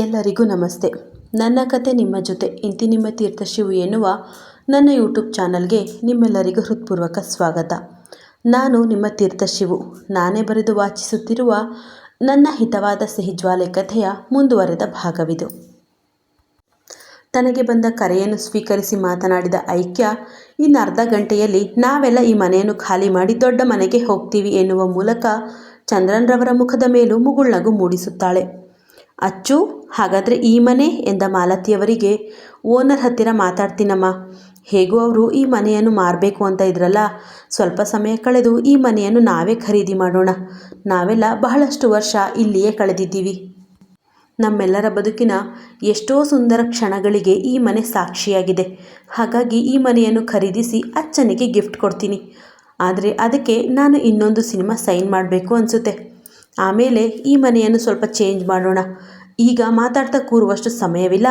ಎಲ್ಲರಿಗೂ ನಮಸ್ತೆ. ನನ್ನ ಕತೆ ನಿಮ್ಮ ಜೊತೆ ಇಂತಿ ನಿಮ್ಮ ತೀರ್ಥ ಶಿವು ಎನ್ನುವ ನನ್ನ ಯೂಟ್ಯೂಬ್ ಚಾನಲ್ಗೆ ನಿಮ್ಮೆಲ್ಲರಿಗೂ ಹೃತ್ಪೂರ್ವಕ ಸ್ವಾಗತ. ನಾನು ನಿಮ್ಮ ತೀರ್ಥ ಶಿವು ನಾನೇ ಬರೆದು ವಾಚಿಸುತ್ತಿರುವ ನನ್ನ ಹಿತವಾದ ಸಿಹಿಜ್ವಾಲೆ ಕಥೆಯ ಮುಂದುವರೆದ ಭಾಗವಿದು. ತನಗೆ ಬಂದ ಕರೆಯನ್ನು ಸ್ವೀಕರಿಸಿ ಮಾತನಾಡಿದ ಐಕ್ಯ, ಇನ್ನು ಅರ್ಧ ಗಂಟೆಯಲ್ಲಿ ನಾವೆಲ್ಲ ಈ ಮನೆಯನ್ನು ಖಾಲಿ ಮಾಡಿ ದೊಡ್ಡ ಮನೆಗೆ ಹೋಗ್ತೀವಿ ಎನ್ನುವ ಮೂಲಕ ಚಂದ್ರನ್ರವರ ಮುಖದ ಮೇಲೂ ಮುಗುಳ್ನಗು ಮೂಡಿಸುತ್ತಾಳೆ. ಅಚ್ಚು, ಹಾಗಾದರೆ ಈ ಮನೆ ಎಂದ ಮಾಲತಿಯವರಿಗೆ, ಓನರ್ ಹತ್ತಿರ ಮಾತಾಡ್ತೀನಮ್ಮ ಹೇಗೂ ಅವರು ಈ ಮನೆಯನ್ನು ಮಾರಬೇಕು ಅಂತ ಇದ್ರಲ್ಲ, ಸ್ವಲ್ಪ ಸಮಯ ಕಳೆದು ಈ ಮನೆಯನ್ನು ನಾವೇ ಖರೀದಿ ಮಾಡೋಣ. ನಾವೆಲ್ಲ ಬಹಳಷ್ಟು ವರ್ಷ ಇಲ್ಲಿಯೇ ಕಳೆದಿದ್ದೀವಿ. ನಮ್ಮೆಲ್ಲರ ಬದುಕಿನ ಎಷ್ಟೋ ಸುಂದರ ಕ್ಷಣಗಳಿಗೆ ಈ ಮನೆ ಸಾಕ್ಷಿಯಾಗಿದೆ. ಹಾಗಾಗಿ ಈ ಮನೆಯನ್ನು ಖರೀದಿಸಿ ಅಚ್ಚನಿಗೆ ಗಿಫ್ಟ್ ಕೊಡ್ತೀನಿ. ಆದರೆ ಅದಕ್ಕೆ ನಾನು ಇನ್ನೊಂದು ಸಿನಿಮಾ ಸೈನ್ ಮಾಡಬೇಕು ಅನಿಸುತ್ತೆ. ಆಮೇಲೆ ಈ ಮನೆಯನ್ನು ಸ್ವಲ್ಪ ಚೇಂಜ್ ಮಾಡೋಣ. ಈಗ ಮಾತಾಡ್ತಾ ಕೂರುವಷ್ಟು ಸಮಯವಿಲ್ಲ.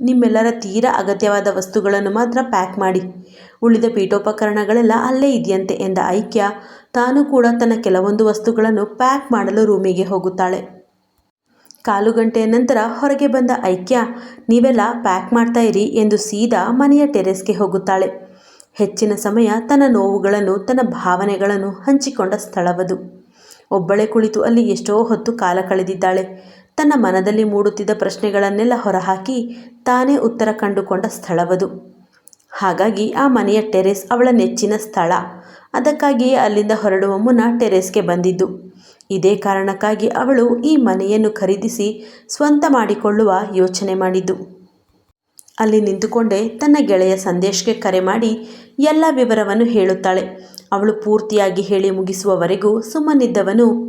ನಿಮ್ಮೆಲ್ಲರ ತೀರಾ ಅಗತ್ಯವಾದ ವಸ್ತುಗಳನ್ನು ಮಾತ್ರ ಪ್ಯಾಕ್ ಮಾಡಿ. ಉಳಿದ ಪೀಠೋಪಕರಣಗಳೆಲ್ಲ ಅಲ್ಲೇ ಇದೆಯಂತೆ ಎಂದ ಐಕ್ಯ. ತಾನು ಕೂಡ ತನ್ನ ಕೆಲವೊಂದು ವಸ್ತುಗಳನ್ನು ಪ್ಯಾಕ್ ಮಾಡಲು ರೂಮಿಗೆ ಹೋಗುತ್ತಾಳೆ. ಕಾಲು ಗಂಟೆಯ ನಂತರ ಹೊರಗೆ ಬಂದ ಐಕ್ಯ, ನೀವೆಲ್ಲ ಪ್ಯಾಕ್ ಮಾಡ್ತಾ ಇರಿ ಎಂದು ಸೀದಾ ಮನೆಯ ಟೆರೆಸ್ಗೆ ಹೋಗುತ್ತಾಳೆ. ಹೆಚ್ಚಿನ ಸಮಯ ತನ್ನ ನೋವುಗಳನ್ನು, ತನ್ನ ಭಾವನೆಗಳನ್ನು ಹಂಚಿಕೊಂಡ ಸ್ಥಳವದು. ಒಬ್ಬಳೇ ಕುಳಿತು ಅಲ್ಲಿ ಎಷ್ಟೋ ಹೊತ್ತು ಕಾಲ ಕಳೆದಿದ್ದಾಳೆ. ತನ್ನ ಮನದಲ್ಲಿ ಮೂಡುತ್ತಿದ್ದ ಪ್ರಶ್ನೆಗಳನ್ನೆಲ್ಲ ಹೊರಹಾಕಿ ತಾನೇ ಉತ್ತರ ಕಂಡುಕೊಂಡ ಸ್ಥಳವದು. ಹಾಗಾಗಿ ಆ ಮನೆಯ ಟೆರೆಸ್ ಅವಳ ನೆಚ್ಚಿನ ಸ್ಥಳ. ಅದಕ್ಕಾಗಿಯೇ ಅಲ್ಲಿಂದ ಹೊರಡುವ ಮುನ್ನ ಟೆರೆಸ್ಗೆ ಬಂದಿದ್ದು. ಇದೇ ಕಾರಣಕ್ಕಾಗಿ ಅವಳು ಈ ಮನೆಯನ್ನು ಖರೀದಿಸಿ ಸ್ವಂತ ಮಾಡಿಕೊಳ್ಳುವ ಯೋಚನೆ ಮಾಡಿದ್ದು. ಅಲ್ಲಿ ನಿಂತುಕೊಂಡೇ ತನ್ನ ಗೆಳೆಯ ಸಂದೇಶ್ಗೆ ಕರೆ ಮಾಡಿ ಎಲ್ಲ ವಿವರವನ್ನು ಹೇಳುತ್ತಾಳೆ. ಅವಳು ಪೂರ್ತಿಯಾಗಿ ಹೇಳಿ ಮುಗಿಸುವವರೆಗೂ ಸುಮ್ಮನಿದ್ದವನು,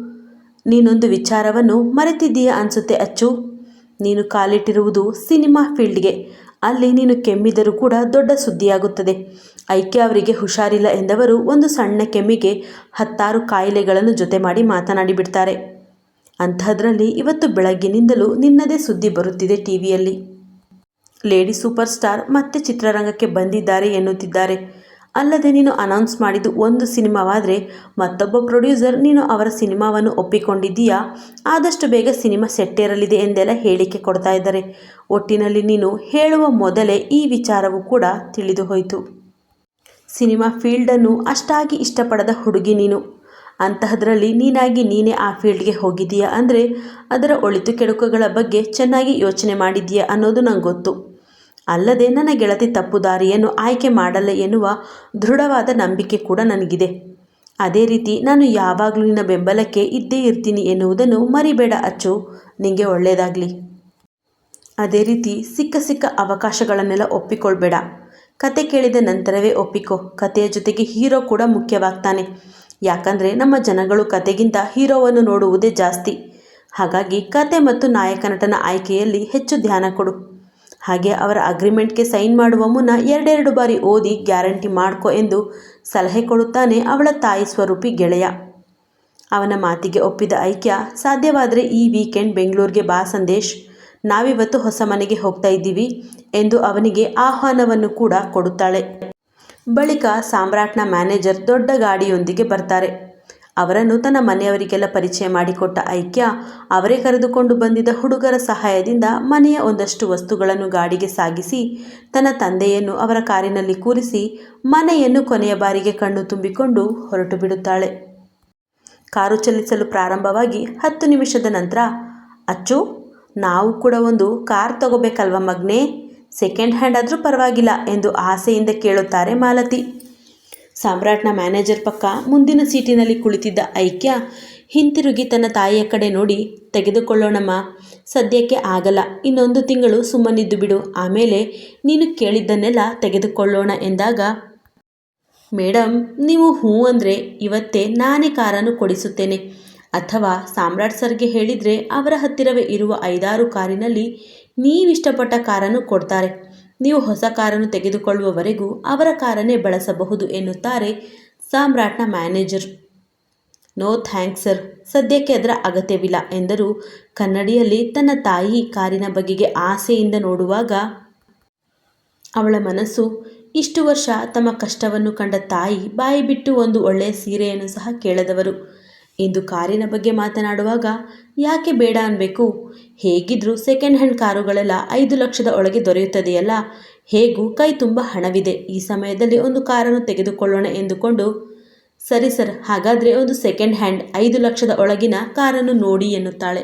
ನೀನೊಂದು ವಿಚಾರವನ್ನು ಮರೆತಿದ್ದೀಯ ಅನಿಸುತ್ತೆ ಅಚ್ಚು. ನೀನು ಕಾಲಿಟ್ಟಿರುವುದು ಸಿನಿಮಾ ಫೀಲ್ಡ್ಗೆ. ಅಲ್ಲಿ ನೀನು ಕೆಮ್ಮಿದರೂ ಕೂಡ ದೊಡ್ಡ ಸುದ್ದಿಯಾಗುತ್ತದೆ. ಐಕ್ಯ ಅವರಿಗೆ ಹುಷಾರಿಲ್ಲ ಎಂದವರು ಒಂದು ಸಣ್ಣ ಕೆಮ್ಮಿಗೆ ಹತ್ತಾರು ಕಾಯಿಲೆಗಳನ್ನು ಜೊತೆ ಮಾಡಿ ಮಾತನಾಡಿ ಬಿಡ್ತಾರೆ. ಅಂಥದ್ರಲ್ಲಿ ಇವತ್ತು ಬೆಳಗ್ಗಿನಿಂದಲೂ ನಿನ್ನದೇ ಸುದ್ದಿ ಬರುತ್ತಿದೆ ಟಿವಿಯಲ್ಲಿ. ಲೇಡಿ ಸೂಪರ್ ಸ್ಟಾರ್ ಮತ್ತೆ ಚಿತ್ರರಂಗಕ್ಕೆ ಬಂದಿದ್ದಾರೆ ಎನ್ನುತ್ತಿದ್ದಾರೆ. ಅಲ್ಲದೆ ನೀನು ಅನೌನ್ಸ್ ಮಾಡಿದ್ದು ಒಂದು ಸಿನಿಮಾವಾದರೆ ಮತ್ತೊಬ್ಬ ಪ್ರೊಡ್ಯೂಸರ್ ನೀನು ಅವರ ಸಿನಿಮಾವನ್ನು ಒಪ್ಪಿಕೊಂಡಿದ್ದೀಯಾ? ಆದಷ್ಟು ಬೇಗ ಸಿನಿಮಾ ಸೆಟ್ಟೇರಲಿದೆ ಎಂದೆಲ್ಲ ಹೇಳಿಕೆ ಕೊಡ್ತಾ ಇದ್ದಾರೆ. ಒಟ್ಟಿನಲ್ಲಿ ನೀನು ಹೇಳುವ ಮೊದಲೇ ಈ ವಿಚಾರವೂ ಕೂಡ ತಿಳಿದು ಹೋಯಿತು ಸಿನಿಮಾ ಫೀಲ್ಡನ್ನು ಅಷ್ಟಾಗಿ ಇಷ್ಟಪಡದ ಹುಡುಗಿ ನೀನು. ಅಂತಹದ್ರಲ್ಲಿ ನೀನಾಗಿ ನೀನೇ ಆ ಫೀಲ್ಡ್ಗೆ ಹೋಗಿದೀಯಾ ಅಂದರೆ ಅದರ ಒಳಿತು ಕೆಡುಕುಗಳ ಬಗ್ಗೆ ಚೆನ್ನಾಗಿ ಯೋಚನೆ ಮಾಡಿದೀಯಾ ಅನ್ನೋದು ನಂಗೆ ಗೊತ್ತು ಅಲ್ಲದೆ ನನ್ನ ಗೆಳತಿ ತಪ್ಪು ದಾರಿಯನ್ನು ಆಯ್ಕೆ ಮಾಡಲ್ಲ ಎನ್ನುವ ದೃಢವಾದ ನಂಬಿಕೆ ಕೂಡ ನನಗಿದೆ. ಅದೇ ರೀತಿ ನಾನು ಯಾವಾಗಲೂ ನಿನ್ನ ಬೆಂಬಲಕ್ಕೆ ಇದ್ದೇ ಇರ್ತೀನಿ ಎನ್ನುವುದನ್ನು ಮರಿಬೇಡ ಅಚ್ಚು. ನಿಮಗೆ ಒಳ್ಳೆಯದಾಗಲಿ ಅದೇ ರೀತಿ ಸಿಕ್ಕ ಸಿಕ್ಕ ಅವಕಾಶಗಳನ್ನೆಲ್ಲ ಒಪ್ಪಿಕೊಳ್ಬೇಡ. ಕತೆ ಕೇಳಿದ ನಂತರವೇ ಒಪ್ಪಿಕೊ. ಕತೆಯ ಜೊತೆಗೆ ಹೀರೋ ಕೂಡ ಮುಖ್ಯವಾಗ್ತಾನೆ. ಯಾಕಂದರೆ ನಮ್ಮ ಜನಗಳು ಕತೆಗಿಂತ ಹೀರೋವನ್ನು ನೋಡುವುದೇ ಜಾಸ್ತಿ. ಹಾಗಾಗಿ ಕತೆ ಮತ್ತು ನಾಯಕ ನಟನ ಆಯ್ಕೆಯಲ್ಲಿ ಹೆಚ್ಚು ಧ್ಯಾನ ಕೊಡು. ಹಾಗೆ ಅವರ ಅಗ್ರಿಮೆಂಟ್ಗೆ ಸೈನ್ ಮಾಡುವ ಮುನ್ನ ಎರಡೆರಡು ಬಾರಿ ಓದಿ ಗ್ಯಾರಂಟಿ ಮಾಡ್ಕೊ ಎಂದು ಸಲಹೆ ಕೊಡುತ್ತಾನೆ ಅವಳ ತಾಯಿ ಸ್ವರೂಪಿ ಗೆಳೆಯ. ಅವನ ಮಾತಿಗೆ ಒಪ್ಪಿದ ಐಕ್ಯ, ಸಾಧ್ಯವಾದರೆ ಈ ವೀಕೆಂಡ್ ಬೆಂಗಳೂರಿಗೆ ಬಾ ಸಂದೇಶ್. ನಾವಿವತ್ತು ಹೊಸ ಮನೆಗೆ ಹೋಗ್ತಾ ಇದ್ದೀವಿ ಎಂದು ಅವನಿಗೆ ಆಹ್ವಾನವನ್ನು ಕೂಡ ಕೊಡುತ್ತಾಳೆ. ಬಳಿಕ ಸಾಮ್ರಾಟ್ನ ಮ್ಯಾನೇಜರ್ ದೊಡ್ಡ ಗಾಡಿಯೊಂದಿಗೆ ಬರ್ತಾರೆ. ಅವರನ್ನು ತನ್ನ ಮನೆಯವರಿಗೆಲ್ಲ ಪರಿಚಯ ಮಾಡಿಕೊಟ್ಟ ಐಕ್ಯ ಅವರೇ ಕರೆದುಕೊಂಡು ಬಂದಿದ್ದ ಹುಡುಗರ ಸಹಾಯದಿಂದ ಮನೆಯ ಒಂದಷ್ಟು ವಸ್ತುಗಳನ್ನು ಗಾಡಿಗೆ ಸಾಗಿಸಿ, ತನ್ನ ತಂದೆಯನ್ನು ಅವರ ಕಾರಿನಲ್ಲಿ ಕೂರಿಸಿ ಮನೆಯನ್ನು ಕೊನೆಯ ಬಾರಿಗೆ ಕಣ್ಣು ತುಂಬಿಕೊಂಡು ಹೊರಟು ಬಿಡುತ್ತಾಳೆ. ಕಾರು ಚಲಿಸಲು ಪ್ರಾರಂಭವಾಗಿ ಹತ್ತು ನಿಮಿಷದ ನಂತರ, ಅಚ್ಚು, ನಾವು ಕೂಡ ಒಂದು ಕಾರ್ ತಗೋಬೇಕಲ್ವ ಮಗ್ನೆ? ಸೆಕೆಂಡ್ ಹ್ಯಾಂಡ್ ಆದರೂ ಪರವಾಗಿಲ್ಲ ಎಂದು ಆಸೆಯಿಂದ ಕೇಳುತ್ತಾರೆ ಮಾಲತಿ. ಸಾಮ್ರಾಟ್ನ ಮ್ಯಾನೇಜರ್ ಪಕ್ಕ ಮುಂದಿನ ಸೀಟಿನಲ್ಲಿ ಕುಳಿತಿದ್ದ ಐಕ್ಯ ಹಿಂತಿರುಗಿ ತನ್ನ ತಾಯಿಯ ಕಡೆ ನೋಡಿ, ತೆಗೆದುಕೊಳ್ಳೋಣಮ್ಮ, ಸದ್ಯಕ್ಕೆ ಆಗಲ್ಲ, ಇನ್ನೊಂದು ತಿಂಗಳು ಸುಮ್ಮನಿದ್ದು ಬಿಡು, ಆಮೇಲೆ ನೀನು ಕೇಳಿದ್ದನ್ನೆಲ್ಲ ತೆಗೆದುಕೊಳ್ಳೋಣ ಎಂದಾಗ ಮೇಡಮ್ ನೀವು ಹ್ಞೂ ಅಂದರೆ ಇವತ್ತೇ ನಾನೇ ಕಾರನ್ನು ಕೊಡಿಸುತ್ತೇನೆ. ಅಥವಾ ಸಾಮ್ರಾಟ್ ಸರ್ಗೆ ಹೇಳಿದರೆ ಅವರ ಹತ್ತಿರವೇ ಇರುವ ಐದಾರು ಕಾರಿನಲ್ಲಿ ನೀವಿಷ್ಟಪಟ್ಟ ಕಾರನ್ನು ಕೊಡ್ತಾರೆ. ನೀವು ಹೊಸ ಕಾರನ್ನು ತೆಗೆದುಕೊಳ್ಳುವವರೆಗೂ ಅವರ ಕಾರನ್ನೇ ಬಳಸಬಹುದು ಎನ್ನುತ್ತಾರೆ ಸಾಮ್ರಾಟ್ನ ಮ್ಯಾನೇಜರ್. No thanks sir. ಸದ್ಯಕ್ಕೆ ಅದರ ಅಗತ್ಯವಿಲ್ಲ ಎಂದರು. ಕನ್ನಡಿಯಲ್ಲಿ ತನ್ನ ತಾಯಿ ಕಾರಿನ ಬಗೆಗೆ ಆಸೆಯಿಂದ ನೋಡುವಾಗ ಅವಳ ಮನಸ್ಸು, ಇಷ್ಟು ವರ್ಷ ತಮ್ಮ ಕಷ್ಟವನ್ನು ಕಂಡ ತಾಯಿ ಬಾಯಿ ಬಿಟ್ಟು ಒಂದು ಒಳ್ಳೆಯ ಸೀರೆಯನ್ನು ಸಹ ಕೇಳದವರು. ಎಂದು ಕಾರಿನ ಬಗ್ಗೆ ಮಾತನಾಡುವಾಗ, ಯಾಕೆ ಬೇಡ ಅನ್ಬೇಕು? ಹೇಗಿದ್ರೂ ಸೆಕೆಂಡ್ ಹ್ಯಾಂಡ್ ಕಾರುಗಳೆಲ್ಲ ಐದು ಲಕ್ಷದ ಒಳಗೆ ದೊರೆಯುತ್ತದೆಯಲ್ಲ? ಹೇಗೂ ಕೈ ತುಂಬ ಹಣವಿದೆ. ಈ ಸಮಯದಲ್ಲಿ ಒಂದು ಕಾರನ್ನು ತೆಗೆದುಕೊಳ್ಳೋಣ ಎಂದುಕೊಂಡು, ಸರಿ ಸರ್, ಹಾಗಾದರೆ ಒಂದು ಸೆಕೆಂಡ್ ಹ್ಯಾಂಡ್ ಐದು ಲಕ್ಷದ ಒಳಗಿನ ಕಾರನ್ನು ನೋಡಿ ಎನ್ನುತ್ತಾಳೆ.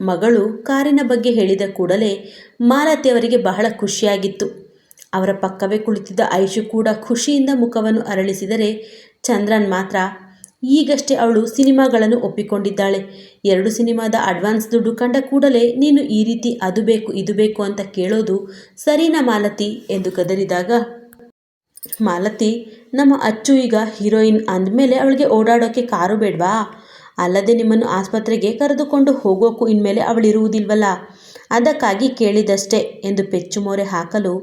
ಮಗಳು ಕಾರಿನ ಬಗ್ಗೆ ಹೇಳಿದ ಕೂಡಲೇ ಮಾಲತಿಯವರಿಗೆ ಬಹಳ ಖುಷಿಯಾಗಿತ್ತು. ಅವರ ಪಕ್ಕವೇ ಕುಳಿತಿದ್ದ ಐಶು ಕೂಡ ಖುಷಿಯಿಂದ ಮುಖವನ್ನು ಅರಳಿಸಿದರೆ, ಚಂದ್ರನ್ ಮಾತ್ರ ಈಗಷ್ಟೇ ಅವಳು ಸಿನಿಮಾಗಳನ್ನು ಒಪ್ಪಿಕೊಂಡಿದ್ದಾಳೆ. ಎರಡು ಸಿನಿಮಾದ ಅಡ್ವಾನ್ಸ್ ದುಡ್ಡು ಕಂಡ ಕೂಡಲೇ, ನೀನು ಈ ರೀತಿ ಅದು ಬೇಕು, ಇದು ಬೇಕು ಅಂತ ಕೇಳೋದು ಸರಿನಾ ಮಾಲತಿ? ಎಂದು ಕದರಿದಾಗ ಮಾಲತಿ, ನಮ್ಮ ಅಚ್ಚು ಈಗ ಹೀರೋಯಿನ್ ಅಂದಮೇಲೆ ಅವಳಿಗೆ ಓಡಾಡೋಕ್ಕೆ ಕಾರು ಬೇಡವಾ? ಅಲ್ಲದೆ ನಿಮ್ಮನ್ನು ಆಸ್ಪತ್ರೆಗೆ ಕರೆದುಕೊಂಡು ಹೋಗೋಕ್ಕೂ ಇನ್ಮೇಲೆ ಅವಳಿರುವುದಿಲ್ವಲ್ಲ? ಅದಕ್ಕಾಗಿ ಕೇಳಿದಷ್ಟೇ ಎಂದು ಪೆಚ್ಚು ಮೋರೆ ಹಾಕಲು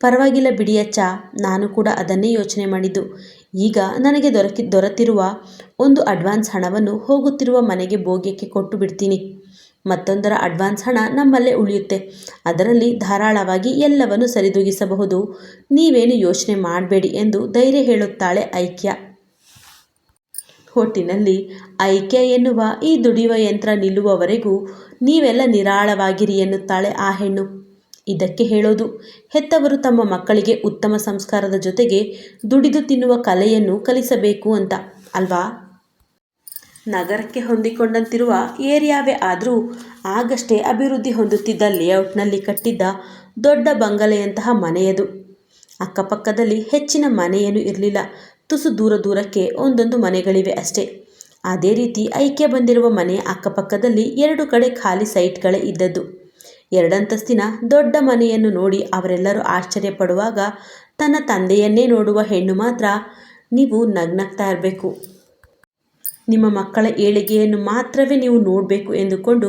ಪರವಾಗಿಲ್ಲ ಬಿಡಿಯಚ್ಚ, ನಾನು ಕೂಡ ಅದನ್ನೇ ಯೋಚನೆ ಮಾಡಿದ್ದು. ಈಗ ನನಗೆ ದೊರಕಿ, ದೊರೆತಿರುವ ಒಂದು ಅಡ್ವಾನ್ಸ್ ಹಣವನ್ನು ಹೋಗುತ್ತಿರುವ ಮನೆಗೆ ಭೋಗ್ಯಕ್ಕೆ ಕೊಟ್ಟು ಬಿಡ್ತೀನಿ. ಮತ್ತೊಂದರ ಅಡ್ವಾನ್ಸ್ ಹಣ ನಮ್ಮಲ್ಲೇ ಉಳಿಯುತ್ತೆ. ಅದರಲ್ಲಿ ಧಾರಾಳವಾಗಿ ಎಲ್ಲವನ್ನು ಸರಿದೂಗಿಸಬಹುದು. ನೀವೇನು ಯೋಚನೆ ಮಾಡಬೇಡಿ ಎಂದು ಧೈರ್ಯ ಹೇಳುತ್ತಾಳೆ ಐಕ್ಯ. ಒಟ್ಟಿನಲ್ಲಿ ಐಕ್ಯ ಎನ್ನುವ ಈ ದುಡಿಯುವ ಯಂತ್ರ ನಿಲ್ಲುವವರೆಗೂ ನೀವೆಲ್ಲ ನಿರಾಳವಾಗಿರಿ ಎನ್ನುತ್ತಾಳೆ ಆ ಹೆಣ್ಣು. ಇದಕ್ಕೆ ಹೇಳೋದು. ಹೆತ್ತವರು ತಮ್ಮ ಮಕ್ಕಳಿಗೆ ಉತ್ತಮ ಸಂಸ್ಕಾರದ ಜೊತೆಗೆ ದುಡಿದು ತಿನ್ನುವ ಕಲೆಯನ್ನು ಕಲಿಸಬೇಕು ಅಂತ, ಅಲ್ವಾ? ನಗರಕ್ಕೆ ಹೊಂದಿಕೊಂಡಂತಿರುವ ಏರಿಯಾವೇ ಆದರೂ ಆಗಷ್ಟೇ ಅಭಿವೃದ್ಧಿ ಹೊಂದುತ್ತಿದ್ದ ಲೇಔಟ್ನಲ್ಲಿ ಕಟ್ಟಿದ್ದ ದೊಡ್ಡ ಬಂಗಲೆಯಂತಹ ಮನೆಯದು. ಅಕ್ಕಪಕ್ಕದಲ್ಲಿ ಹೆಚ್ಚಿನ ಮನೆಯೇನು ಇರಲಿಲ್ಲ. ತುಸು ದೂರ ದೂರಕ್ಕೆ ಒಂದೊಂದು ಮನೆಗಳಿವೆ ಅಷ್ಟೇ. ಅದೇ ರೀತಿ ಐಕ್ಯ ಬಂದಿರುವ ಮನೆ ಅಕ್ಕಪಕ್ಕದಲ್ಲಿ ಎರಡು ಕಡೆ ಖಾಲಿ ಸೈಟ್ಗಳೇ ಇದ್ದದ್ದು. ಎರಡಂತಸ್ತಿನ ದೊಡ್ಡ ಮನೆಯನ್ನು ನೋಡಿ ಅವರೆಲ್ಲರೂ ಆಶ್ಚರ್ಯಪಡುವಾಗ ತನ್ನ ತಂದೆಯನ್ನೇ ನೋಡುವ ಹೆಣ್ಣು ಮಾತ್ರ, ನೀವು ನಗ್ನಗ್ತಾ ಇರಬೇಕು. ನಿಮ್ಮ ಮಕ್ಕಳ ಏಳಿಗೆಯನ್ನು ಮಾತ್ರವೇ ನೀವು ನೋಡಬೇಕು ಎಂದುಕೊಂಡು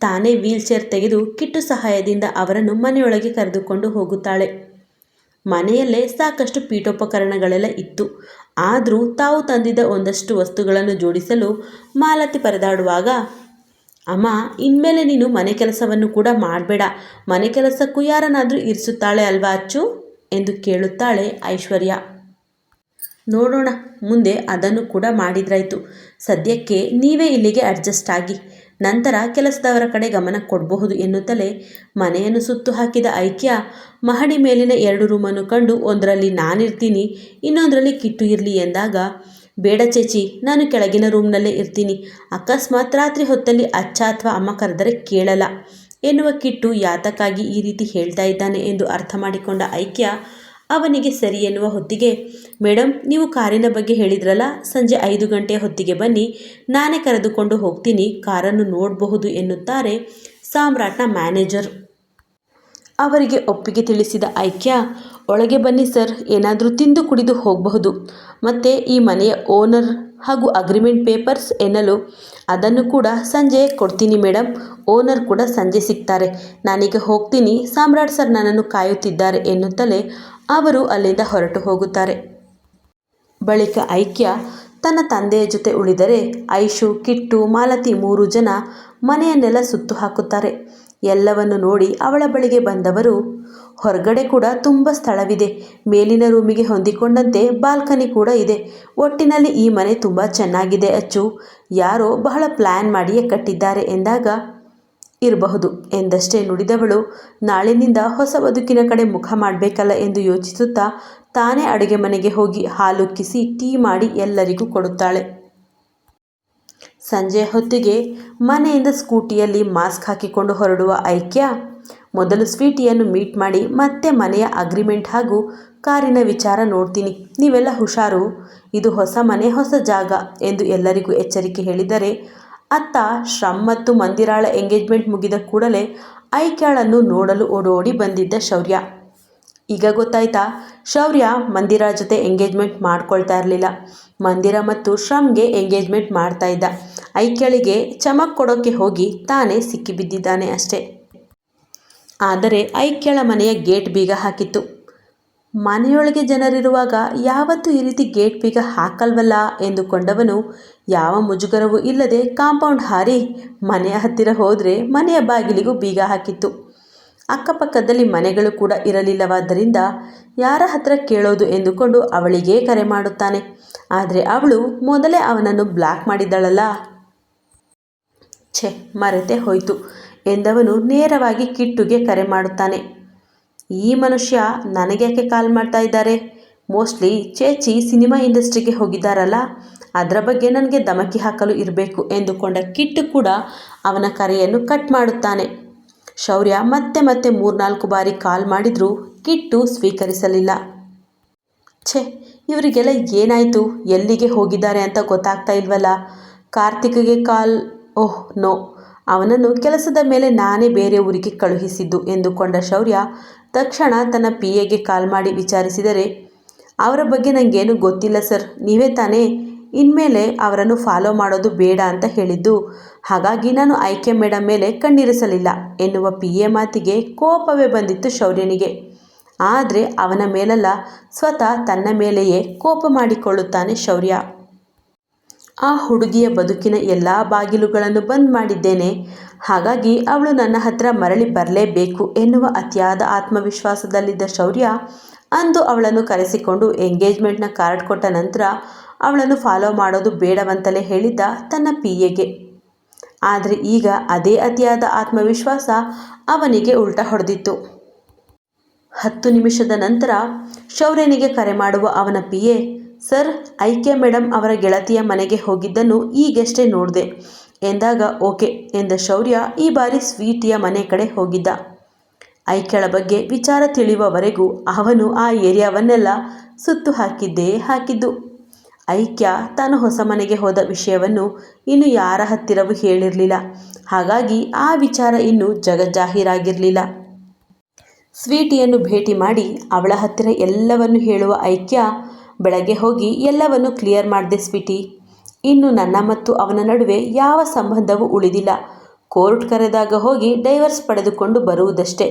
ತಾನೇ ವೀಲ್ಚೇರ್ ತೆಗೆದು ಕಿಟ್ಟು ಸಹಾಯದಿಂದ ಅವರನ್ನು ಮನೆಯೊಳಗೆ ಕರೆದುಕೊಂಡು ಹೋಗುತ್ತಾಳೆ. ಮನೆಯಲ್ಲೇ ಸಾಕಷ್ಟು ಪೀಠೋಪಕರಣಗಳೆಲ್ಲ ಇತ್ತು. ಆದರೂ ತಾವು ತಂದಿದ್ದ ಒಂದಷ್ಟು ವಸ್ತುಗಳನ್ನು ಜೋಡಿಸಲು ಮಾಲತಿ ಪರದಾಡುವಾಗ ಅಮ್ಮ, ಇನ್ಮೇಲೆ ನೀನು ಮನೆ ಕೆಲಸವನ್ನು ಕೂಡ ಮಾಡಬೇಡ. ಮನೆ ಕೆಲಸಕ್ಕೂ ಯಾರನ್ನಾದರೂ ಇರಿಸುತ್ತಾಳೆ ಅಲ್ವಾ ಅಚ್ಚು? ಎಂದು ಕೇಳುತ್ತಾಳೆ ಐಶ್ವರ್ಯ. ನೋಡೋಣ, ಮುಂದೆ ಅದನ್ನು ಕೂಡ ಮಾಡಿದ್ರಾಯ್ತು. ಸದ್ಯಕ್ಕೆ ನೀವೇ ಇಲ್ಲಿಗೆ ಅಡ್ಜಸ್ಟ್ ಆಗಿ. ನಂತರ ಕೆಲಸದವರ ಕಡೆ ಗಮನ ಕೊಡಬಹುದು ಎನ್ನುತ್ತಲೇ ಮನೆಯನ್ನು ಸುತ್ತು ಹಾಕಿದ ಐಕ್ಯ ಮಹಡಿ ಮೇಲಿನ ಎರಡು ರೂಮನ್ನು ಕಂಡು, ಒಂದರಲ್ಲಿ ನಾನಿರ್ತೀನಿ, ಇನ್ನೊಂದರಲ್ಲಿ ಕಿಟ್ಟು ಇರಲಿ ಎಂದಾಗ ಬೇಡ ಚೇಚಿ, ನಾನು ಕೆಳಗಿನ ರೂಮ್ನಲ್ಲೇ ಇರ್ತೀನಿ. ಅಕಸ್ಮಾತ್ ರಾತ್ರಿ ಹೊತ್ತಲ್ಲಿ ಅಚ್ಚ ಅಥವಾ ಅಮ್ಮ ಕರೆದರೆ ಕೇಳಲ್ಲ. ಎನ್ನುವ ಕಿಟ್ಟು ಯಾತಕ್ಕಾಗಿ ಈ ರೀತಿ ಹೇಳ್ತಾ ಇದ್ದಾನೆ ಎಂದು ಅರ್ಥ ಮಾಡಿಕೊಂಡ ಐಕ್ಯ, ಅವನಿಗೆ ಸರಿ ಎನ್ನುವ ಹೊತ್ತಿಗೆ ಮೇಡಮ್ ನೀವು ಕಾರಿನ ಬಗ್ಗೆ ಹೇಳಿದ್ರಲ್ಲ? ಸಂಜೆ ಐದು ಗಂಟೆಯ ಹೊತ್ತಿಗೆ ಬನ್ನಿ. ನಾನೇ ಕರೆದುಕೊಂಡು ಹೋಗ್ತೀನಿ. ಕಾರನ್ನು ನೋಡಬಹುದು ಎನ್ನುತ್ತಾರೆ ಸಾಮ್ರಾಟ್ನ ಮ್ಯಾನೇಜರ್. ಅವರಿಗೆ ಒಪ್ಪಿಗೆ ತಿಳಿಸಿದ ಐಕ್ಯ, ಒಳಗೆ ಬನ್ನಿ ಸರ್, ಏನಾದರೂ ತಿಂದು ಕುಡಿದು ಹೋಗಬಹುದು. ಮತ್ತು ಈ ಮನೆಯ ಓನರ್ ಹಾಗೂ ಅಗ್ರಿಮೆಂಟ್ ಪೇಪರ್ಸ್ ಎನ್ನಲು ಅದನ್ನು ಕೂಡ ಸಂಜೆ ಕೊಡ್ತೀನಿ ಮೇಡಮ್ ಓನರ್ ಕೂಡ ಸಂಜೆ ಸಿಗ್ತಾರೆ. ನಾನೀಗ ಹೋಗ್ತೀನಿ. ಸಾಮ್ರಾಟ್ ಸರ್ ನನ್ನನ್ನು ಕಾಯುತ್ತಿದ್ದಾರೆ ಎನ್ನುತ್ತಲೇ ಅವರು ಅಲ್ಲಿಂದ ಹೊರಟು ಹೋಗುತ್ತಾರೆ. ಬಳಿಕ ಐಕ್ಯ ತನ್ನ ತಂದೆಯ ಜೊತೆ ಉಳಿದರೆ ಐಶು, ಕಿಟ್ಟು, ಮಾಲತಿ ಮೂರು ಜನ ಮನೆಯನ್ನೆಲ್ಲ ಸುತ್ತು ಹಾಕುತ್ತಾರೆ ಎಲ್ಲವನ್ನು ನೋಡಿ ಅವಳ ಬಳಿಗೆ ಬಂದವರು, ಹೊರಗಡೆ ಕೂಡ ತುಂಬ ಸ್ಥಳವಿದೆ. ಮೇಲಿನ ರೂಮಿಗೆ ಹೊಂದಿಕೊಂಡಂತೆ ಬಾಲ್ಕನಿ ಕೂಡ ಇದೆ. ಒಟ್ಟಿನಲ್ಲಿ ಈ ಮನೆ ತುಂಬ ಚೆನ್ನಾಗಿದೆ ಅಚ್ಚು. ಯಾರೋ ಬಹಳ ಪ್ಲ್ಯಾನ್ ಮಾಡಿಯೇ ಕಟ್ಟಿದ್ದಾರೆ ಎಂದಾಗ, ಇರಬಹುದು ಎಂದಷ್ಟೇ ನುಡಿದವಳು, ನಾಳಿನಿಂದ ಹೊಸ ಬದುಕಿನ ಕಡೆ ಮುಖ ಮಾಡಬೇಕಲ್ಲ ಎಂದು ಯೋಚಿಸುತ್ತಾ ತಾನೇ ಅಡುಗೆ ಮನೆಗೆ ಹೋಗಿ ಹಾಲುಕ್ಕಿಸಿ ಟೀ ಮಾಡಿ ಎಲ್ಲರಿಗೂ ಕೊಡುತ್ತಾಳೆ. ಸಂಜೆ ಹೊತ್ತಿಗೆ ಮನೆಯಿಂದ ಸ್ಕೂಟಿಯಲ್ಲಿ ಮಾಸ್ಕ್ ಹಾಕಿಕೊಂಡು ಹೊರಡುವ ಐಕ್ಯ. ಮೊದಲು ಸ್ವೀಟಿಯನ್ನು ಮೀಟ್ ಮಾಡಿ ಮತ್ತೆ ಮನೆಯ ಅಗ್ರಿಮೆಂಟ್ ಹಾಗೂ ಕಾರಿನ ವಿಚಾರ ನೋಡ್ತೀನಿ. ನೀವೆಲ್ಲ ಹುಷಾರು? ಇದು ಹೊಸ ಮನೆ, ಹೊಸ ಜಾಗ ಎಂದು ಎಲ್ಲರಿಗೂ ಎಚ್ಚರಿಕೆ ಹೇಳಿದರೆ, ಅತ್ತ ಶ್ರಮ್ ಮತ್ತು ಮಂದಿರಾಳ ಎಂಗೇಜ್ಮೆಂಟ್ ಮುಗಿದ ಕೂಡಲೇ ಐಕ್ಯಾಳನ್ನು ನೋಡಲು ಓಡೋಡಿ ಬಂದಿದ್ದ ಶೌರ್ಯ. ಈಗ ಗೊತ್ತಾಯ್ತಾ? ಶೌರ್ಯ ಮಂದಿರ ಜೊತೆ ಎಂಗೇಜ್ಮೆಂಟ್ ಮಾಡ್ಕೊಳ್ತಾ ಇರಲಿಲ್ಲ. ಮಂದಿರ ಮತ್ತು ಶ್ರಮ್ಗೆ ಎಂಗೇಜ್ಮೆಂಟ್ ಮಾಡ್ತಾ ಇದ್ದ. ಐಕ್ಯಳಿಗೆ ಚಮಕ್ ಕೊಡೋಕ್ಕೆ ಹೋಗಿ ತಾನೇ ಸಿಕ್ಕಿಬಿದ್ದಿದ್ದಾನೆ ಅಷ್ಟೇ. ಆದರೆ ಐಕ್ಯಳ ಮನೆಯ ಗೇಟ್ ಬೀಗ ಹಾಕಿತ್ತು. ಮನೆಯೊಳಗೆ ಜನರಿರುವಾಗ ಯಾವತ್ತೂ ಈ ರೀತಿ ಗೇಟ್ ಬೀಗ ಹಾಕಲ್ವಲ್ಲ ಎಂದುಕೊಂಡವನು, ಯಾವ ಮುಜುಗರವೂ ಇಲ್ಲದೆ ಕಾಂಪೌಂಡ್ ಹಾರಿ ಮನೆಯ ಹತ್ತಿರ ಹೋದರೆ ಮನೆಯ ಬಾಗಿಲಿಗೂ ಬೀಗ ಹಾಕಿತ್ತು. ಅಕ್ಕಪಕ್ಕದಲ್ಲಿ ಮನೆಗಳು ಕೂಡ ಇರಲಿಲ್ಲವಾದ್ದರಿಂದ ಯಾರ ಹತ್ರ ಕೇಳೋದು ಎಂದುಕೊಂಡು ಅವಳಿಗೇ ಕರೆ ಮಾಡುತ್ತಾನೆ. ಆದರೆ ಅವಳು ಮೊದಲೇ ಅವನನ್ನು ಬ್ಲಾಕ್ ಮಾಡಿದ್ದಾಳಲ್ಲ. ಛೆ, ಮರೆತೇ ಹೋಯಿತು ಎಂದವನು ನೇರವಾಗಿ ಕಿಟ್ಟುಗೆ ಕರೆ ಮಾಡುತ್ತಾನೆ. ಈ ಮನುಷ್ಯ ನನಗ್ಯಾಕೆ ಕಾಲ್ ಮಾಡ್ತಾ ಇದ್ದಾರೆ? ಮೋಸ್ಟ್ಲಿ ಚೇಚಿ ಸಿನಿಮಾ ಇಂಡಸ್ಟ್ರಿಗೆ ಹೋಗಿದ್ದಾರಲ್ಲ, ಅದರ ಬಗ್ಗೆ ನನಗೆ ಧಮಕಿ ಹಾಕಲು ಇರಬೇಕು ಎಂದುಕೊಂಡ ಕಿಟ್ಟು ಕೂಡ ಅವನ ಕರೆಯನ್ನು ಕಟ್ ಮಾಡುತ್ತಾನೆ. ಶೌರ್ಯ ಮತ್ತೆ ಮತ್ತೆ ಮೂರ್ನಾಲ್ಕು ಬಾರಿ ಕಾಲ್ ಮಾಡಿದರೂ ಕಿಟ್ಟು ಸ್ವೀಕರಿಸಲಿಲ್ಲ. ಛೆ, ಇವರಿಗೆಲ್ಲ ಏನಾಯಿತು? ಎಲ್ಲಿಗೆ ಹೋಗಿದ್ದಾರೆ ಅಂತ ಗೊತ್ತಾಗ್ತಾ ಇಲ್ವಲ್ಲ? ಕಾರ್ತಿಕ್ಗೆ ಕಾಲ್, ಓಹ್, ನೋ. ಅವನನ್ನು ಕೆಲಸದ ಮೇಲೆ ನಾನೇ ಬೇರೆ ಊರಿಗೆ ಕಳುಹಿಸಿದ್ದು ಎಂದುಕೊಂಡ ಶೌರ್ಯ ತಕ್ಷಣ ತನ್ನ ಪಿ ಎಗೆ ಕಾಲ್ ಮಾಡಿ ವಿಚಾರಿಸಿದರೆ, ಅವರ ಬಗ್ಗೆ ನನಗೇನು ಗೊತ್ತಿಲ್ಲ ಸರ್, ನೀವೇ ತಾನೇ ಇನ್ಮೇಲೆ ಅವರನ್ನು ಫಾಲೋ ಮಾಡೋದು ಬೇಡ ಅಂತ ಹೇಳಿದ್ದು. ಹಾಗಾಗಿ ನಾನು ಆಯ್ಕೆ ಮೇಡಮ್ ಮೇಲೆ ಕಣ್ಣಿರಿಸಲಿಲ್ಲ ಎನ್ನುವ ಪಿ ಎ ಮಾತಿಗೆ ಕೋಪವೇ ಬಂದಿತ್ತು ಶೌರ್ಯನಿಗೆ. ಆದರೆ ಅವನ ಮೇಲಲ್ಲ, ಸ್ವತಃ ತನ್ನ ಮೇಲೆಯೇ ಕೋಪ ಮಾಡಿಕೊಳ್ಳುತ್ತಾನೆ ಶೌರ್ಯ. ಆ ಹುಡುಗಿಯ ಬದುಕಿನ ಎಲ್ಲ ಬಾಗಿಲುಗಳನ್ನು ಬಂದ್ ಮಾಡಿದ್ದೇನೆ. ಹಾಗಾಗಿ ಅವಳು ನನ್ನ ಹತ್ರ ಮರಳಿ ಬರಲೇಬೇಕು ಎನ್ನುವ ಅತಿಯಾದ ಆತ್ಮವಿಶ್ವಾಸದಲ್ಲಿದ್ದ ಶೌರ್ಯ ಅಂದು ಅವಳನ್ನು ಕರೆಸಿಕೊಂಡು ಎಂಗೇಜ್ಮೆಂಟ್ನ ಕಾರ್ಡ್ ಕೊಟ್ಟ ನಂತರ ಅವಳನ್ನು ಫಾಲೋ ಮಾಡೋದು ಬೇಡವಂತಲೇ ಹೇಳಿದ್ದ ತನ್ನ ಪಿ ಆದರೆ ಈಗ ಅದೇ ಅತಿಯಾದ ಆತ್ಮವಿಶ್ವಾಸ ಅವನಿಗೆ ಉಲ್ಟ ಹೊಡೆದಿತ್ತು. ಹತ್ತು ನಿಮಿಷದ ನಂತರ ಶೌರ್ಯನಿಗೆ ಕರೆ ಮಾಡುವ ಅವನ ಪಿ ಸರ್, ಐಕ್ಯ ಮೇಡಮ್ ಅವರ ಗೆಳತಿಯ ಮನೆಗೆ ಹೋಗಿದ್ದನ್ನು ಈಗಷ್ಟೇ ನೋಡಿದೆ ಎಂದಾಗ, ಓಕೆ ಎಂದ ಶೌರ್ಯ ಈ ಬಾರಿ ಸ್ವೀಟಿಯ ಮನೆ ಕಡೆ ಹೋಗಿದ್ದ. ಐಕ್ಯಳ ಬಗ್ಗೆ ವಿಚಾರ ತಿಳಿಯುವವರೆಗೂ ಅವನು ಆ ಏರಿಯಾವನ್ನೆಲ್ಲ ಸುತ್ತು ಹಾಕಿದ್ದೇ ಹಾಕಿದ್ದು. ಐಕ್ಯ ತಾನು ಹೊಸ ಮನೆಗೆ ಹೋದ ವಿಷಯವನ್ನು ಇನ್ನು ಯಾರ ಹತ್ತಿರವೂ ಹೇಳಿರಲಿಲ್ಲ. ಹಾಗಾಗಿ ಆ ವಿಚಾರ ಇನ್ನೂ ಜಗಜ್ಜಾಹೀರಾಗಿರಲಿಲ್ಲ. ಸ್ವೀಟಿಯನ್ನು ಭೇಟಿ ಮಾಡಿ ಅವಳ ಹತ್ತಿರ ಎಲ್ಲವನ್ನು ಹೇಳುವ ಐಕ್ಯ ಬೆಳಗ್ಗೆ ಹೋಗಿ ಎಲ್ಲವನ್ನು ಕ್ಲಿಯರ್ ಮಾಡಿದೆ ಸ್ವೀಟಿ. ಇನ್ನು ನನ್ನ ಮತ್ತು ಅವನ ನಡುವೆ ಯಾವ ಸಂಬಂಧವೂ ಉಳಿದಿಲ್ಲ. ಕೋರ್ಟ್ ಕರೆದಾಗ ಹೋಗಿ ಡೈವರ್ಸ್ ಪಡೆದುಕೊಂಡು ಬರುವುದಷ್ಟೇ.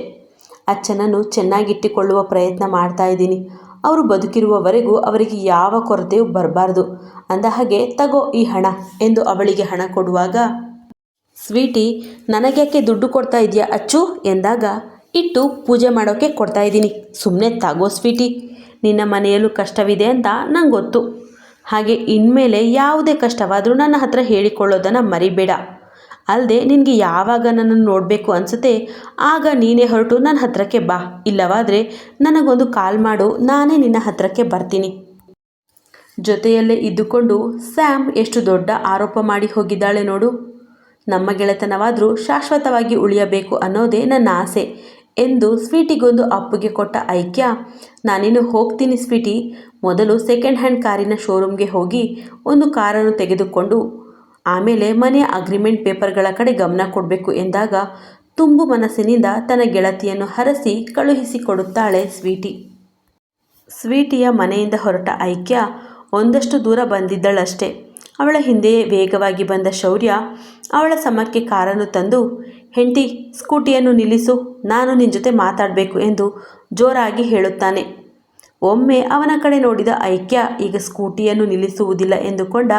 ಅಚ್ಚನನ್ನು ಚೆನ್ನಾಗಿಟ್ಟುಕೊಳ್ಳುವ ಪ್ರಯತ್ನ ಮಾಡ್ತಾ ಇದ್ದೀನಿ. ಅವರು ಬದುಕಿರುವವರೆಗೂ ಅವರಿಗೆ ಯಾವ ಕೊರತೆಯೂ ಬರಬಾರ್ದು. ಅಂದ ಹಾಗೆ, ತಗೋ ಈ ಹಣ ಎಂದು ಅವಳಿಗೆ ಹಣ ಕೊಡುವಾಗ, ಸ್ವೀಟಿ, ನನಗ್ಯಾಕೆ ದುಡ್ಡು ಕೊಡ್ತಾ ಇದೆಯಾ ಅಚ್ಚು? ಎಂದಾಗ, ಇಟ್ಟು ಪೂಜೆ ಮಾಡೋಕ್ಕೆ ಕೊಡ್ತಾ ಇದ್ದೀನಿ. ಸುಮ್ಮನೆ ತಗೋ ಸ್ವೀಟಿ. ನಿನ್ನ ಮನೆಯಲ್ಲೂ ಕಷ್ಟವಿದೆ ಅಂತ ನಂಗೆ ಗೊತ್ತು ಹಾಗೆ ಇನ್ಮೇಲೆ ಯಾವುದೇ ಕಷ್ಟವಾದರೂ ನನ್ನ ಹತ್ರ ಹೇಳಿಕೊಳ್ಳೋದನ್ನು ಮರಿಬೇಡ. ಅಲ್ಲದೆ ನಿನಗೆ ಯಾವಾಗ ನನ್ನನ್ನು ನೋಡಬೇಕು ಅನಿಸುತ್ತೆ, ಆಗ ನೀನೇ ಹೊರಟು ನನ್ನ ಹತ್ರಕ್ಕೆ ಬಾ. ಇಲ್ಲವಾದರೆ ನನಗೊಂದು ಕಾಲ್ ಮಾಡು, ನಾನೇ ನಿನ್ನ ಹತ್ರಕ್ಕೆ ಬರ್ತೀನಿ. ಜೊತೆಯಲ್ಲೇ ಇದ್ದುಕೊಂಡು ಸ್ಯಾಮ್ ಎಷ್ಟು ದೊಡ್ಡ ಆರೋಪ ಮಾಡಿ ಹೋಗಿದ್ದಾಳೆ ನೋಡು. ನಮ್ಮ ಗೆಳೆತನವಾದರೂ ಶಾಶ್ವತವಾಗಿ ಉಳಿಯಬೇಕು ಅನ್ನೋದೇ ನನ್ನ ಆಸೆ ಎಂದು ಸ್ವೀಟಿಗೊಂದು ಅಪ್ಪುಗೆ ಕೊಟ್ಟ ಐಕ್ಯ. ನಾನಿನ್ನು ಹೋಗ್ತೀನಿ ಸ್ವೀಟಿ. ಮೊದಲು ಸೆಕೆಂಡ್ ಹ್ಯಾಂಡ್ ಕಾರಿನ ಶೋರೂಮ್ಗೆ ಹೋಗಿ ಒಂದು ಕಾರನ್ನು ತೆಗೆದುಕೊಂಡು ಆಮೇಲೆ ಮನೆಯ ಅಗ್ರಿಮೆಂಟ್ ಪೇಪರ್ಗಳ ಕಡೆ ಗಮನ ಕೊಡಬೇಕು ಎಂದಾಗ ತುಂಬು ಮನಸ್ಸಿನಿಂದ ತನ್ನ ಗೆಳತಿಯನ್ನು ಹರಸಿ ಕಳುಹಿಸಿಕೊಡುತ್ತಾಳೆ ಸ್ವೀಟಿ. ಸ್ವೀಟಿಯ ಮನೆಯಿಂದ ಹೊರಟ ಐಕ್ಯ ಒಂದಷ್ಟು ದೂರ ಬಂದಿದ್ದಳಷ್ಟೇ. ಅವಳ ಹಿಂದೆಯೇ ವೇಗವಾಗಿ ಬಂದ ಶೌರ್ಯ ಅವಳ ಸಮಕ್ಕೆ ಕಾರನ್ನು ತಂದು, ಹೆಂಡತಿ, ಸ್ಕೂಟಿಯನ್ನು ನಿಲ್ಲಿಸು, ನಾನು ನಿನ್ನ ಜೊತೆ ಮಾತಾಡಬೇಕು ಎಂದು ಜೋರಾಗಿ ಹೇಳುತ್ತಾನೆ. ಒಮ್ಮೆ ಅವನ ಕಡೆ ನೋಡಿದ ಐಕ್ಯ, ಈಗ ಸ್ಕೂಟಿಯನ್ನು ನಿಲ್ಲಿಸುವುದಿಲ್ಲ ಎಂದುಕೊಂಡ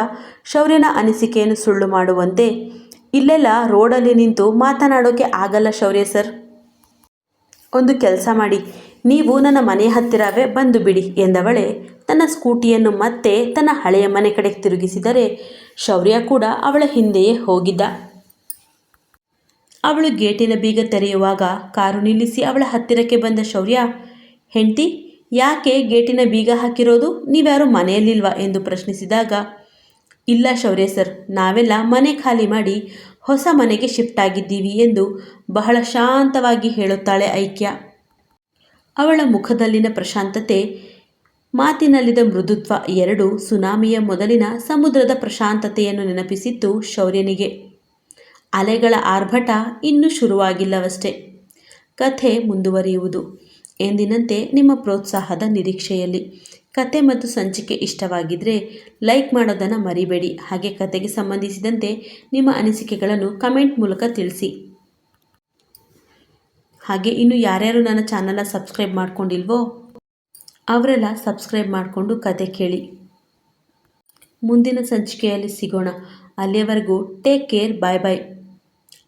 ಶೌರ್ಯನ ಅನಿಸಿಕೆಯನ್ನು ಸುಳ್ಳು ಮಾಡುವಂತೆ ಇಲ್ಲೆಲ್ಲ ರೋಡಲ್ಲಿ ನಿಂತು ಮಾತನಾಡೋಕೆ ಆಗಲ್ಲ ಶೌರ್ಯ ಸರ್. ಒಂದು ಕೆಲಸ ಮಾಡಿ, ನೀವು ನನ್ನ ಮನೆ ಹತ್ತಿರವೇ ಬಂದು ಬಿಡಿ ಎಂದವಳೆ ತನ್ನ ಸ್ಕೂಟಿಯನ್ನು ಮತ್ತೆ ತನ್ನ ಹಳೆಯ ಮನೆ ಕಡೆ ತಿರುಗಿಸಿದರೆ ಶೌರ್ಯ ಕೂಡ ಅವಳ ಹಿಂದೆಯೇ ಹೋಗಿದ್ದ. ಅವಳು ಗೇಟಿನ ಬೀಗ ತೆರೆಯುವಾಗ ಕಾರು ನಿಲ್ಲಿಸಿ ಅವಳ ಹತ್ತಿರಕ್ಕೆ ಬಂದ ಶೌರ್ಯ, ಹೆಂಡತಿ ಯಾಕೆ ಗೇಟಿನ ಬೀಗ ಹಾಕಿರೋದು? ನೀವ್ಯಾರು ಮನೆಯಲ್ಲಿಲ್ವಾ? ಎಂದು ಪ್ರಶ್ನಿಸಿದಾಗ, ಇಲ್ಲ ಶೌರ್ಯ ಸರ್, ನಾವೆಲ್ಲ ಮನೆ ಖಾಲಿ ಮಾಡಿ ಹೊಸ ಮನೆಗೆ ಶಿಫ್ಟ್ ಆಗಿದ್ದೀವಿ ಎಂದು ಬಹಳ ಶಾಂತವಾಗಿ ಹೇಳುತ್ತಾಳೆ ಐಕ್ಯ. ಅವಳ ಮುಖದಲ್ಲಿನ ಪ್ರಶಾಂತತೆ ಮಾತಿನಲ್ಲಿದ ಮೃದುತ್ವ ಎರಡು ಸುನಾಮಿಯ ಮೊದಲಿನ ಸಮುದ್ರದ ಪ್ರಶಾಂತತೆಯನ್ನು ನೆನಪಿಸಿತ್ತು ಶೌರ್ಯನಿಗೆ. ಅಲೆಗಳ ಆರ್ಭಟ ಇನ್ನೂ ಶುರುವಾಗಿಲ್ಲವಷ್ಟೇ. ಕಥೆ ಮುಂದುವರಿಯುವುದು. ಎಂದಿನಂತೆ ನಿಮ್ಮ ಪ್ರೋತ್ಸಾಹದ ನಿರೀಕ್ಷೆಯಲ್ಲಿ. ಕತೆ ಮತ್ತು ಸಂಚಿಕೆ ಇಷ್ಟವಾಗಿದ್ದರೆ ಲೈಕ್ ಮಾಡೋದನ್ನು ಮರಿಬೇಡಿ. ಹಾಗೆ ಕತೆಗೆ ಸಂಬಂಧಿಸಿದಂತೆ ನಿಮ್ಮ ಅನಿಸಿಕೆಗಳನ್ನು ಕಮೆಂಟ್ ಮೂಲಕ ತಿಳಿಸಿ. ಹಾಗೆ ಇನ್ನು ಯಾರ್ಯಾರು ನನ್ನ ಚಾನಲ್ನ ಸಬ್ಸ್ಕ್ರೈಬ್ ಮಾಡ್ಕೊಂಡಿಲ್ವೋ, ಅವರೆಲ್ಲ ಸಬ್ಸ್ಕ್ರೈಬ್ ಮಾಡಿಕೊಂಡು ಕತೆ ಕೇಳಿ. ಮುಂದಿನ ಸಂಚಿಕೆಯಲ್ಲಿ ಸಿಗೋಣ. ಅಲ್ಲಿಯವರೆಗೂ ಟೇಕ್ ಕೇರ್, ಬಾಯ್ ಬಾಯ್.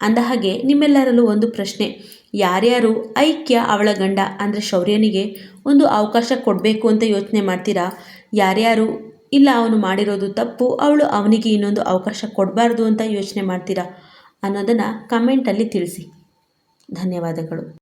ಅಂದ ಹಾಗೆ ನಿಮ್ಮೆಲ್ಲರಲ್ಲೂ ಒಂದು ಪ್ರಶ್ನೆ. ಯಾರ್ಯಾರು ಐಕ್ಯ ಅವಳ ಗಂಡ ಅಂದರೆ ಶೌರ್ಯನಿಗೆ ಒಂದು ಅವಕಾಶ ಕೊಡಬೇಕು ಅಂತ ಯೋಚನೆ ಮಾಡ್ತೀರಾ? ಯಾರ್ಯಾರು ಇಲ್ಲ ಅವನು ಮಾಡಿರೋದು ತಪ್ಪು, ಅವಳು ಅವನಿಗೆ ಇನ್ನೊಂದು ಅವಕಾಶ ಕೊಡಬಾರ್ದು ಅಂತ ಯೋಚನೆ ಮಾಡ್ತೀರಾ ಅನ್ನೋದನ್ನು ಕಮೆಂಟಲ್ಲಿ ತಿಳಿಸಿ. ಧನ್ಯವಾದಗಳು.